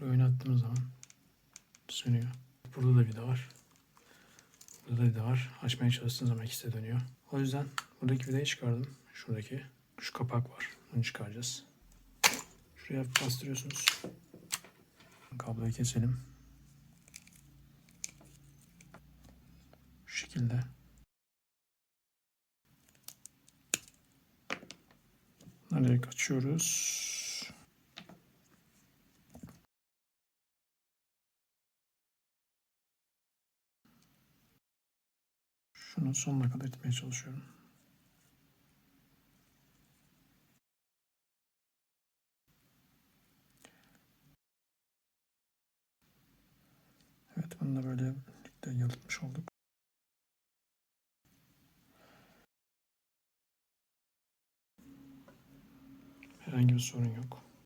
Buraya oynattığımız zaman sönüyor. Burada da vida var. Burada da vida var. Açmaya çalıştığınız zaman ikisi de dönüyor. O yüzden buradaki vidayı çıkardım. Şuradaki. Şu kapak var. Bunu çıkaracağız. Şuraya bastırıyorsunuz. Kabloyu keselim. Şu şekilde. Nereye kaçıyoruz? Şunu sonuna kadar itmeye çalışıyorum. Evet bunu da böyle birlikte yalıtmış olduk. Herhangi bir sorun yok.